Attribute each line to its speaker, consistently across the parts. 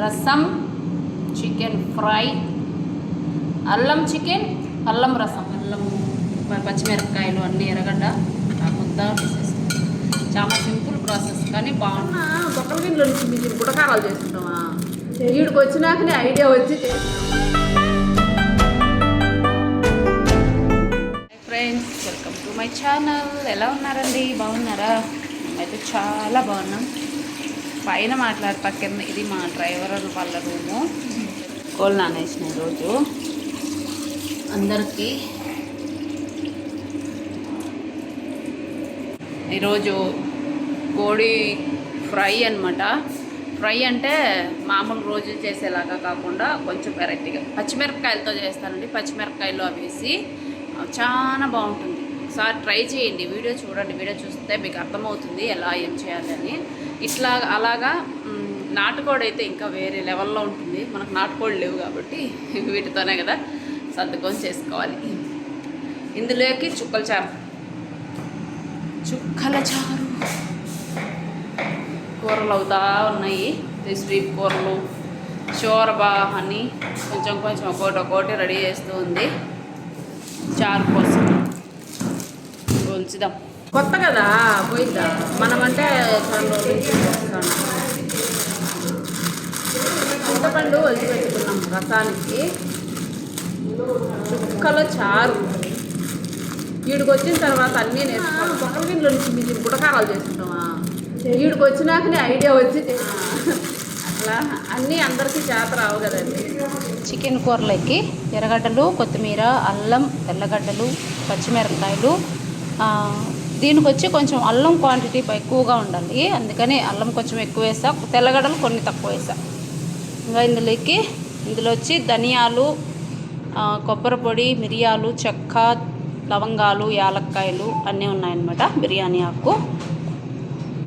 Speaker 1: రసం chicken fry అల్లం chicken అల్లం రసం. అల్లం పచ్చిమిరపకాయలు అన్నీ ఎర్రగడ్డ ముద్ద చాలా సింపుల్ ప్రాసెస్ కానీ బాగుంటుంది
Speaker 2: బొక్కల గిన్నెలో నుంచి మీరు గుటకారాలు చేసుకుంటామా వీడికి వచ్చినాకనే ఐడియా వచ్చి
Speaker 1: friends welcome to my channel ఎలా ఉన్నారండి? బాగున్నారా? అయితే చాలా బాగున్నాం. పైన మాట్లాడతా కింద ఇది మా డ్రైవర్ వాళ్ళ రూము. కోల్ నానేసిన రోజు. అందరికీ ఈరోజు కోడి ఫ్రై అన్నమాట. ఫ్రై అంటే మామూలు రోజు చేసేలాగా కాకుండా కొంచెం వెరైటీగా. పచ్చిమిరపకాయలతో చేస్తానండి. పచ్చిమిరపకాయలు అవి వేసి చాలా బాగుంటుంది. ఒకసారి ట్రై చేయండి వీడియో చూడండి వీడియో చూస్తే మీకు అర్థమవుతుంది ఎలా ఏం చేయాలి అని. ఇట్లా అలాగా నాటుకోడి అయితే ఇంకా వేరే లెవెల్లో ఉంటుంది. మనకు నాటుకోడి లేవు కాబట్టి వీటితోనే కదా సర్దుకొని చేసుకోవాలి. ఇందులోకి చుక్కల చారు. చుక్కల చారు. కూరలు అవుతా ఉన్నాయి. స్వీట్ కూరలు. షోరబా అని కొంచెం కొంచెం ఒక్కోటి ఒకటి రెడీ చేస్తూ ఉంది. చారు కోసం. ఉంచుదాం.
Speaker 2: కొత్త కదా పోయిద్దా? మనమంటే చింతపండు ఒలిచి పెట్టుకున్నాం రసానికి. చుక్కల చారు. వీడికి వచ్చిన తర్వాత అన్నీ నేర్చుకోవాలి. బొక్కల గిన్నెలో నుంచి మీరు గుటకారాలు చేసుకుంటామా వీడికి వచ్చినాకనే ఐడియా వచ్చి అట్లా అన్నీ అందరికీ చేత రావు కదండి.
Speaker 1: చికెన్ కూరలకి ఎర్రగడ్డలు కొత్తిమీర అల్లం తెల్లగడ్డలు పచ్చిమిరపకాయలు దీనికి వచ్చి కొంచెం అల్లం క్వాంటిటీ ఎక్కువగా ఉండాలి. అందుకని అల్లం కొంచెం ఎక్కువ వేసా. తెల్లగడలు కొన్ని తక్కువ వేసా. ఇంకా ఇందులోకి ఇందులో వచ్చి ధనియాలు కొబ్బరి పొడి మిరియాలు చెక్క లవంగాలు యాలక్కాయలు అన్నీ ఉన్నాయన్నమాట. బిర్యానీ ఆకు.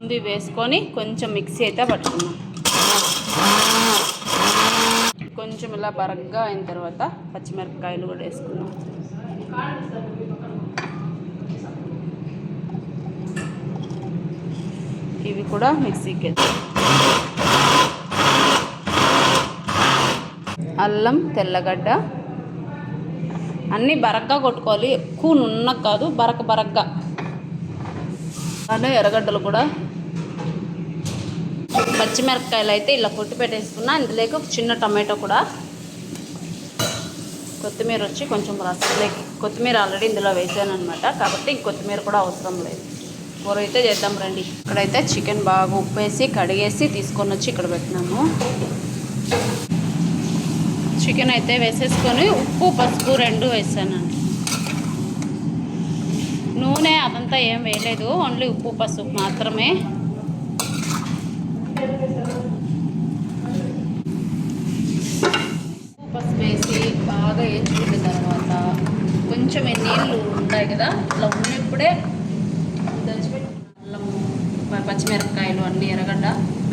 Speaker 1: ఇవి వేసుకొని కొంచెం మిక్సీ అయితే పట్టుకున్నాం కొంచెం ఇలా బరగ్గా అయిన తర్వాత పచ్చిమిరపకాయలు కూడా వేసుకున్నాం ఇవి కూడా మిక్సీకి. అల్లం తెల్లగడ్డ. అన్నీ బరగ్గా కొట్టుకోవాలి. ఎక్కువ నున్న కాదు బరక బరగ్గా. అలానే ఎర్రగడ్డలు కూడా. పచ్చిమిరపకాయలు అయితే ఇలా కొట్టి పెట్టేసుకున్నా. ఇందులోకి ఒక చిన్న టమాటో కూడా. కొత్తిమీర వచ్చి కొంచెం రసంలోకి. కొత్తిమీర ఆల్రెడీ ఇందులో వేసాను అనమాట కాబట్టి ఇంక కొత్తిమీర కూడా అవసరం లేదు. కూర అయితే చేద్దాం రండి. ఇక్కడైతే చికెన్ బాగా ఉప్పేసి కడిగేసి తీసుకొని వచ్చి ఇక్కడ పెట్టినాము. చికెన్ అయితే వేసేసుకొని ఉప్పు పసుపు రెండు వేసానండి. నూనె అదంతా ఏం వేయలేదు ఓన్లీ ఉప్పు పసుపు మాత్రమే. పసుపు వేసి బాగా వేయించుకున్న తర్వాత కొంచెం నీళ్ళు ఉంటాయి కదా అలా ఉన్నప్పుడే పచ్చిమిరపకాయలు అన్నీ ఎరగడ్డ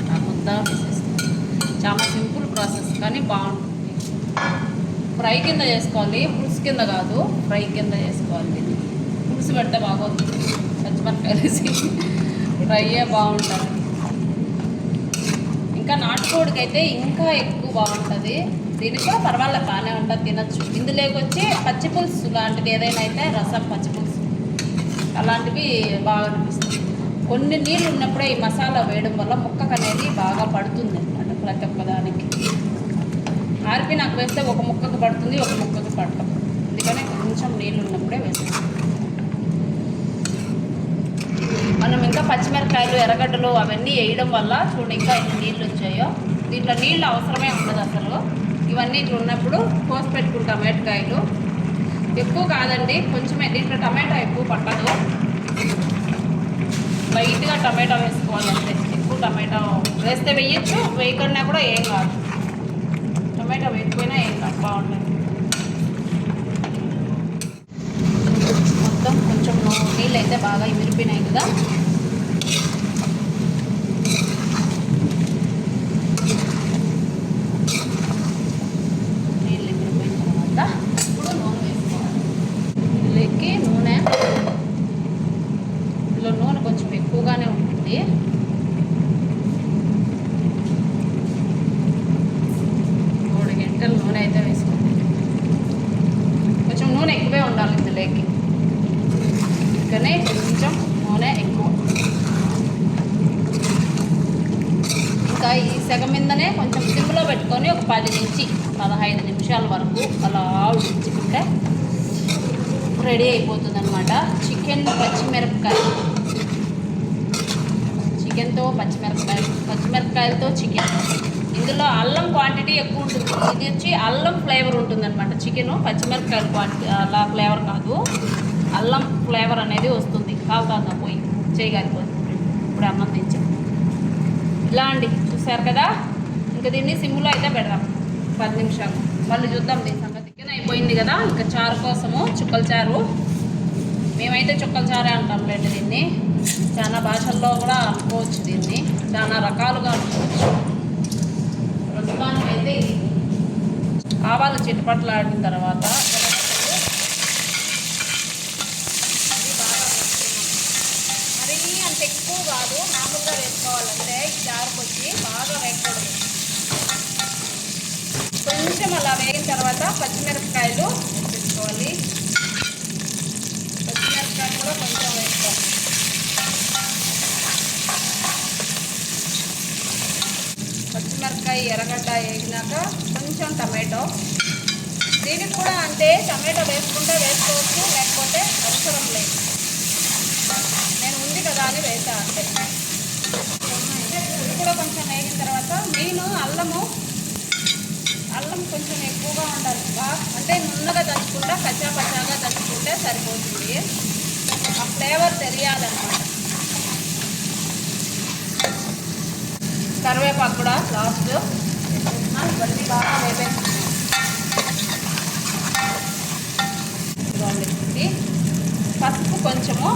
Speaker 1: ముద్దా ముద్ద వేసేస్తాం. చాలా సింపుల్ ప్రాసెస్ కానీ బాగుంటుంది. ఫ్రై కింద చేసుకోవాలి పులుసు కింద కాదు ఫ్రై కింద చేసుకోవాలి దీన్ని పులుసు పెడితే బాగోతుంది పచ్చిమిరపకాయలు వేసి ఫ్రైయే బాగుంటుంది. ఇంకా నాటుకోడికి అయితే ఇంకా ఎక్కువ బాగుంటుంది. దీనికి కూడా పర్వాలేదు బాగానే ఉంటుంది తినచ్చు. ఇందులోకి వచ్చి పచ్చి పులుసు లాంటిది ఏదైనా అయితే రసం పచ్చి పులుసు అలాంటివి బాగా అనిపిస్తుంది కొన్ని నీళ్ళు ఉన్నప్పుడే ఈ మసాలా వేయడం వల్ల ముక్కకు అనేది బాగా పడుతుంది అనమాట ప్రతి ఒక్కదానికి. ఆర్పి నాకు వేస్తే ఒక ముక్కకు పడుతుంది ఒక ముక్కకు పడతాం అందుకనే కొంచెం నీళ్ళు ఉన్నప్పుడే వేస్తాం మనం ఇంకా పచ్చిమిరపకాయలు ఎర్రగడ్డలు అవన్నీ వేయడం వల్ల చూడండి ఇంకా ఎన్ని నీళ్ళు వచ్చాయో. దీంట్లో నీళ్ళు అవసరమే ఉండదు అసలు. ఇవన్నీ ఇట్లా ఉన్నప్పుడు కోసి పెట్టుకుంటాం టమాటకాయలు ఎక్కువ కాదండి కొంచెమే. దీంట్లో టమాటా ఎక్కువ పట్టదు. లైట్గా టమాటా వేసుకోవాలి అంతే. ఎక్కువ టమాటా వేస్తే వేయచ్చు వేయకుండా కూడా ఏం కాదు. టమాటా వేయకపోయినా ఏం కాదు బాగుంటుంది. మొత్తం కొంచెం నీళ్ళు అయితే బాగా ఇమిరిపోయినాయి కదా నీళ్ళు ఇమిరిపోయిన తర్వాత ఇప్పుడు నూనె వేసుకోవాలి ఇందులోకి నూనె ఇందులో నూనె కొంచెం ఎక్కువగానే ఉంటుంది అందుకని కొంచెం నూనె ఎక్కువ. ఇంకా ఈ సెగ మీదనే కొంచెం సిమ్లో పెట్టుకొని ఒక పది నుంచి పదహైదు నిమిషాల వరకు అలా ఉడిచుకుంటే రెడీ అయిపోతుంది అనమాట చికెన్ పచ్చిమిరపకాయ. చికెన్తో పచ్చిమిరపకాయ పచ్చిమిరపకాయలతో చికెన్. ఇందులో అల్లం క్వాంటిటీ ఎక్కువ ఉంటుంది. ఇది వచ్చి అల్లం ఫ్లేవర్ ఉంటుందన్నమాట. చికెను చికెన్ పచ్చిమిరపకాయల క్వాంటిటీ అలా ఫ్లేవర్ కాదు. అల్లం ఫ్లేవర్ అనేది వస్తుంది. కాలుతా పోయి చేయగలిపోతుంది ఇప్పుడు అన్నం తెచ్చాం. ఇలా అండి చూసారు కదా? ఇంకా దీన్ని సిమ్లో అయితే పెడదాం. పది నిమిషాలు. మళ్ళీ చూద్దాం దీని సంగతి. చికెన్ అయిపోయింది కదా? ఇంకా చారు కోసము చుక్కల చారు. మేమైతే చుక్కల చారే అంటాం లేండి దీన్ని. చాలా భాషల్లో కూడా అనుకోవచ్చు దీన్ని. చాలా రకాలుగా అనుకోవచ్చు. ప్రస్తుతానికి అయితే ఇది. ఆవాలు చిట్టుపట్లు ఆడిన తర్వాత ఎర్రగడ్డలు అది బాగా వేసుకున్నాం. మరీ అంత ఎక్కువ కాదు మామూలుగా వేసుకోవాలంటే ఈ వచ్చి బాగా వేయకూడదు కొంచెం అలా వేగిన తర్వాత పచ్చిమిరపకాయలు వేసుకోవాలి. పచ్చిమిరపకాయలు కూడా కొంచెం వేసుకోవాలి. పచ్చిమిరపకాయ ఎర్రగడ్డ వేగినాక కొంచెం టమాటో. దీనికి కూడా అంటే టమాటో వేసుకుంటే వేసుకోవచ్చు లేకపోతే అవసరం లేదు. నేను ఉంది కదా అని వేసా అంటే ఇది కూడా కొంచెం వేగిన తర్వాత మెయిన్ అల్లము అల్లం కొంచెం ఎక్కువగా ఉండాలి. బాగా అంటే నున్నగా దంచుకుంటా కచ్చా పచ్చాగా దంచుకుంటే సరిపోతుంది. ఆ ఫ్లేవర్ తెలియాలన్నమాట. కరివేపాకు కూడా లాస్ట్. ఇవన్నీ బాగా వేపేస్తుంది పసుపు కొంచెము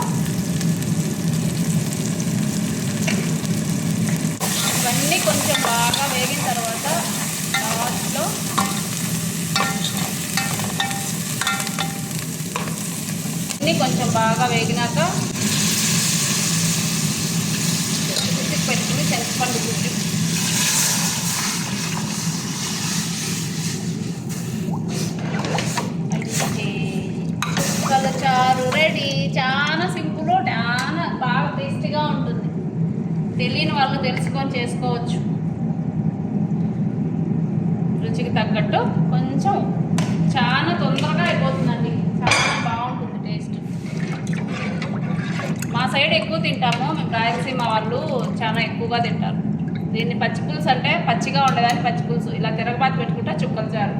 Speaker 1: ఇవన్నీ కొంచెం బాగా వేగిన తర్వాత లాస్ట్లో ఇవన్నీ కొంచెం బాగా వేగినాక పెట్టుకుని చింతపండు గుజ్జు తెలియని వాళ్ళు తెలుసుకొని చేసుకోవచ్చు. రుచికి తగ్గట్టు కొంచెం చాలా తొందరగా అయిపోతుందండి. చాలా బాగుంటుంది టేస్ట్. మా సైడ్ ఎక్కువ తింటాము. మేము రాయలసీమ వాళ్ళు చాలా ఎక్కువగా తింటారు. దీన్ని పచ్చి పులుసు అంటే పచ్చిగా ఉండేదాన్ని పచ్చి పులుసు. ఇలా తిరగబాతి పెట్టుకుంటే చుక్కలు చారు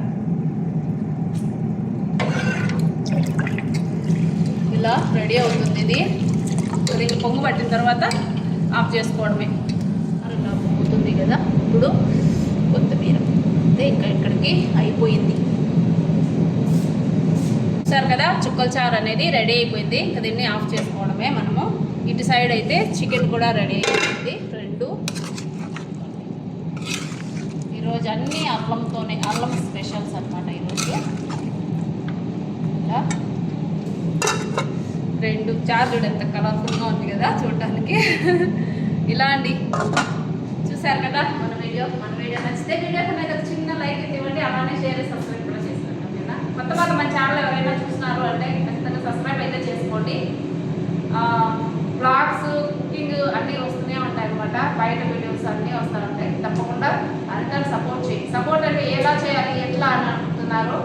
Speaker 1: ఇలా రెడీ అవుతుంది ఇది. దీన్ని పొంగు పట్టిన తర్వాత ఆఫ్ చేసుకోవడమే. అలా పొంగుతుంది కదా ఇప్పుడు కొత్తిమీర. అయితే ఇంకా ఇక్కడికి అయిపోయింది. చూసారు కదా చుక్కల చారు అనేది రెడీ అయిపోయింది. ఇంకా దీన్ని ఆఫ్ చేసుకోవడమే మనము. ఇటు సైడ్ అయితే చికెన్ కూడా రెడీ అయిపోయింది. రెండు. ఈరోజు అన్నీ అల్లంతోనే అల్లం స్పెషల్స్ అనమాట ఈరోజు. ఇలా. రెండు చార్జుడు ఎంత కలర్ఫుల్గా ఉంది కదా చూడటానికి ఇలా అండి. చూసారు కదా మన వీడియో? మన వీడియో నచ్చితే వీడియోకి మీద చిన్న లైక్ అయితే ఇవ్వండి అలానే షేర్ సబ్స్క్రైబ్ కూడా చేసుకుంటాం కదా కొత్త వాళ్ళు మన ఛానల్ ఎవరైనా చూస్తున్నారు అంటే ఖచ్చితంగా సబ్స్క్రైబ్ అయితే చేసుకోండి. బ్లాగ్స్ కుకింగ్ అన్నీ వస్తూనే ఉంటాయి అనమాట బయట వీడియోస్ అన్నీ వస్తూ ఉంటాయి తప్పకుండా అందరూ సపోర్ట్ చేయండి. సపోర్ట్ అంటే ఎలా చేయాలి ఎట్లా అని అనుకుంటున్నారు?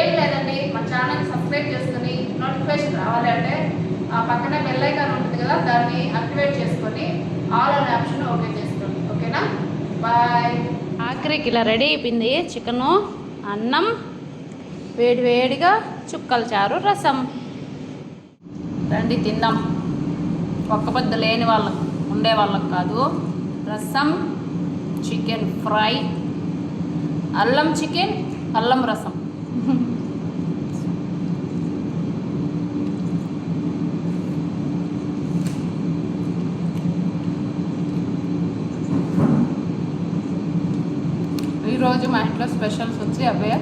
Speaker 1: ఏం లేదండి. మన ఛానల్ సబ్స్క్రైబ్ చేసుకుని నోటిఫికేషన్ రావాలి అంటే ఆ పక్కన బెల్ ఐకాన్ ఉంటుంది కదా దాన్ని యాక్టివేట్ చేసుకొని ఆల్ అనే ఆప్షన్ ఓకే చేసుకోండి. ఓకేనా? బాయ్ ఆఖరికి ఇలా రెడీ అయిపోయింది. చికెను అన్నం వేడి వేడిగా చుక్కల చారు రసం. రండి తిందాం. ఒక్క పొద్దు లేని వాళ్ళకు ఉండే వాళ్ళకి కాదు. రసం చికెన్ ఫ్రై అల్లం చికెన్ అల్లం రసం. ఈరోజు మా ఇంట్లో స్పెషల్స్ వచ్చి అవే.